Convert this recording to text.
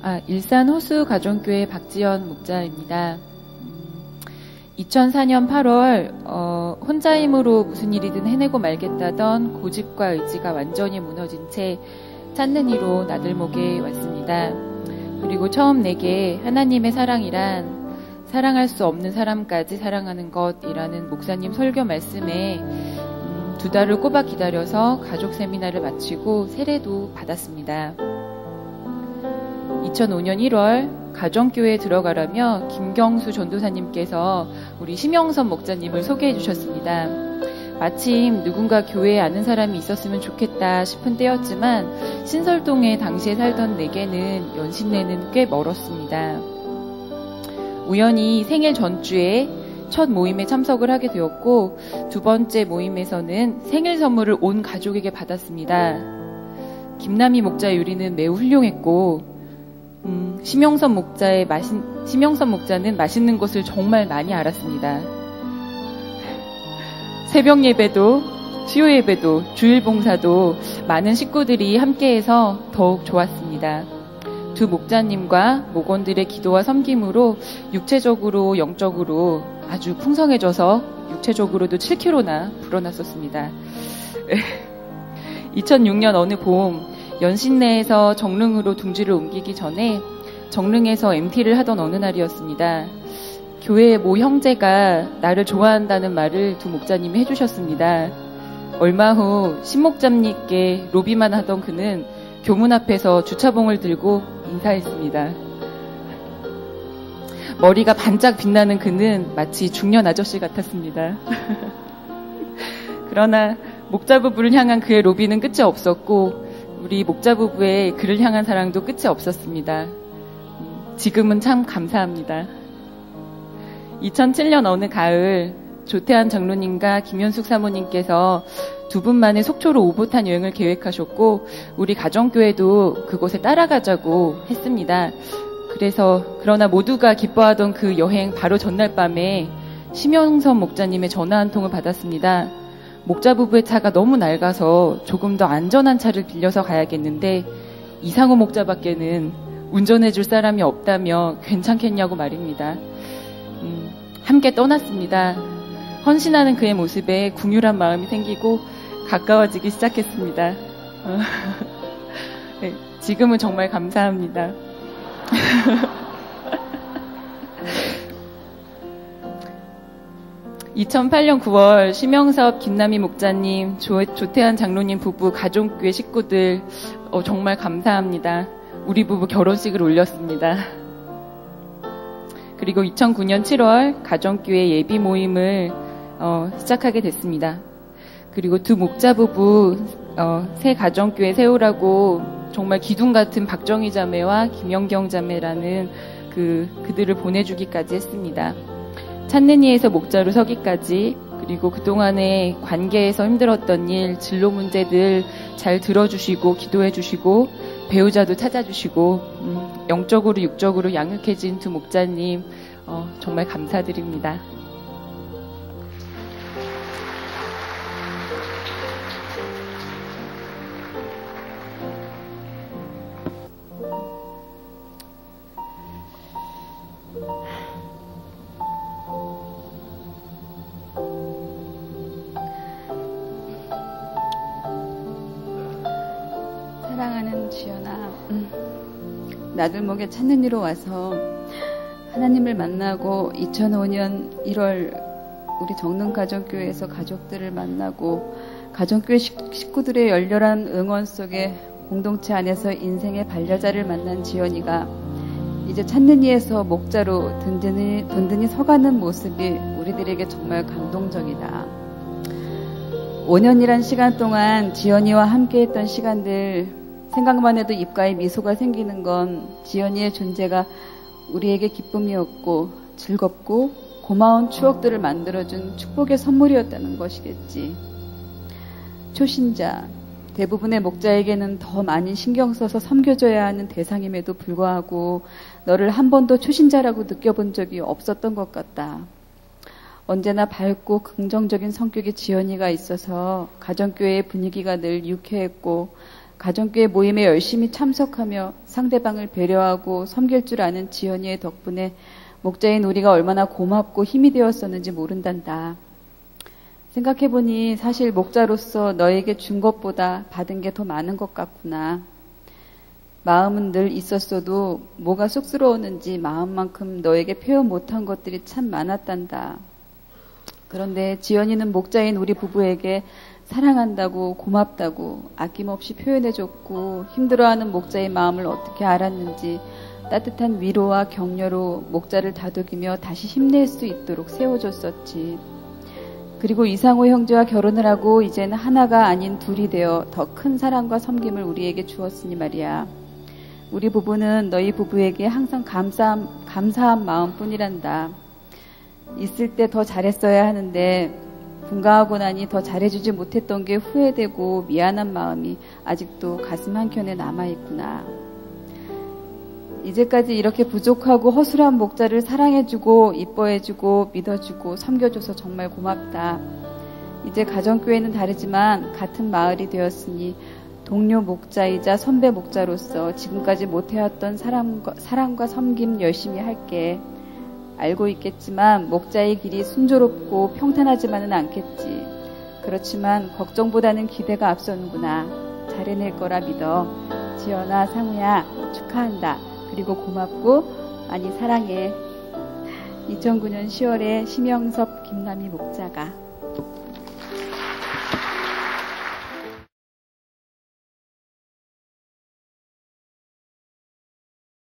아, 일산 호수 가정교회 박지연 목자입니다. 2004년 8월 어, 혼자 힘으로 무슨 일이든 해내고 말겠다던 고집과 의지가 완전히 무너진 채 찾는 이로 나들목에 왔습니다. 그리고 처음 내게 하나님의 사랑이란 사랑할 수 없는 사람까지 사랑하는 것이라는 목사님 설교 말씀에 음, 두 달을 꼬박 기다려서 가족 세미나를 마치고 세례도 받았습니다. 2005년 1월 가정교회에 들어가라며 김경수 전도사님께서 우리 심영선 목자님을 소개해 주셨습니다. 마침 누군가 교회에 아는 사람이 있었으면 좋겠다 싶은 때였지만 신설동에 당시에 살던 내게는 연신내는 꽤 멀었습니다. 우연히 생일 전주에 첫 모임에 참석을 하게 되었고 두 번째 모임에서는 생일 선물을 온 가족에게 받았습니다. 김남희 목자의 요리는 매우 훌륭했고 음, 심영선 목자의 마신, 심영선 목자는 맛있는 것을 정말 많이 알았습니다. 새벽 예배도, 수요 예배도, 주일 봉사도 많은 식구들이 함께해서 더욱 좋았습니다. 두 목자님과 목원들의 기도와 섬김으로 육체적으로, 영적으로 아주 풍성해져서 육체적으로도 7kg나 불어났었습니다. 2006년 어느 봄, 연신내에서 정릉으로 둥지를 옮기기 전에 정릉에서 MT를 하던 어느 날이었습니다. 교회의 모 형제가 나를 좋아한다는 말을 두 목자님이 해주셨습니다. 얼마 후 신목자님께 로비만 하던 그는 교문 앞에서 주차봉을 들고 인사했습니다. 머리가 반짝 빛나는 그는 마치 중년 아저씨 같았습니다. 그러나 목자 부부를 향한 그의 로비는 끝이 없었고 우리 목자 부부의 그를 향한 사랑도 끝이 없었습니다. 지금은 참 감사합니다. 2007년 어느 가을 조태한 장로님과 김현숙 사모님께서 두 분만의 속초로 오붓한 여행을 계획하셨고 우리 가정교회도 그곳에 따라가자고 했습니다. 그래서 그러나 모두가 기뻐하던 그 여행 바로 전날 밤에 심영선 목자님의 전화 한 통을 받았습니다. 목자 부부의 차가 너무 낡아서 조금 더 안전한 차를 빌려서 가야겠는데 이상호 목자밖에는 운전해 줄 사람이 없다며 괜찮겠냐고 말입니다. 음, 함께 떠났습니다. 헌신하는 그의 모습에 궁휼한 마음이 생기고 가까워지기 시작했습니다. 네, 지금은 정말 감사합니다. 2008년 9월 심영섭 김남희 목자님, 조, 조태한 장로님 부부 가족교회 식구들 어, 정말 감사합니다. 우리 부부 결혼식을 올렸습니다. 그리고 2009년 7월 가정교회 예비 모임을 어, 시작하게 됐습니다. 그리고 두 목자 부부 어, 새 가정교회 세우라고 정말 기둥 같은 박정희 자매와 김영경 자매라는 그 그들을 보내주기까지 했습니다. 찾는 이에서 목자로 서기까지 그리고 그동안의 관계에서 힘들었던 일, 진로 문제들 잘 들어주시고 기도해 주시고 배우자도 찾아주시고 음, 영적으로 육적으로 양육해진 두 목자님 어, 정말 감사드립니다. 나들목에 찾는 이로 와서 하나님을 만나고 2005년 1월 우리 정릉 가정교회에서 가족들을 만나고 가정교회 식구들의 열렬한 응원 속에 공동체 안에서 인생의 반려자를 만난 지연이가 이제 찾는 이에서 목자로 든든히, 든든히 서가는 모습이 우리들에게 정말 감동적이다. 5년이란 시간 동안 지연이와 함께 했던 시간들 생각만 해도 입가에 미소가 생기는 건 지연이의 존재가 우리에게 기쁨이었고 즐겁고 고마운 추억들을 만들어준 축복의 선물이었다는 것이겠지. 초신자, 대부분의 목자에게는 더 많이 신경 써서 섬겨줘야 하는 대상임에도 불구하고 너를 한 번도 초신자라고 느껴본 적이 없었던 것 같다. 언제나 밝고 긍정적인 성격의 지연이가 있어서 가정교회의 분위기가 늘 유쾌했고 가정교회 모임에 열심히 참석하며 상대방을 배려하고 섬길 줄 아는 지연이의 덕분에 목자인 우리가 얼마나 고맙고 힘이 되었었는지 모른단다. 생각해보니 사실 목자로서 너에게 준 것보다 받은 게 더 많은 것 같구나. 마음은 늘 있었어도 뭐가 쑥스러웠는지 마음만큼 너에게 표현 못한 것들이 참 많았단다. 그런데 지연이는 목자인 우리 부부에게 사랑한다고 고맙다고 아낌없이 표현해줬고 힘들어하는 목자의 마음을 어떻게 알았는지 따뜻한 위로와 격려로 목자를 다독이며 다시 힘낼 수 있도록 세워줬었지. 그리고 이상호 형제와 결혼을 하고 이제는 하나가 아닌 둘이 되어 더 큰 사랑과 섬김을 우리에게 주었으니 말이야. 우리 부부는 너희 부부에게 항상 감사한, 감사한 마음뿐이란다. 있을 때 더 잘했어야 하는데 분가하고 나니 더 잘해주지 못했던 게 후회되고 미안한 마음이 아직도 가슴 한켠에 남아있구나. 이제까지 이렇게 부족하고 허술한 목자를 사랑해주고 이뻐해주고 믿어주고 섬겨줘서 정말 고맙다. 이제 가정교회는 다르지만 같은 마을이 되었으니 동료 목자이자 선배 목자로서 지금까지 못해왔던 사랑과, 사랑과 섬김 열심히 할게. 알고 있겠지만 목자의 길이 순조롭고 평탄하지만은 않겠지. 그렇지만 걱정보다는 기대가 앞서는구나. 잘해낼 거라 믿어. 지연아, 상우야, 축하한다. 그리고 고맙고 많이 사랑해. 2009년 10월에 심영섭 김남희 목자가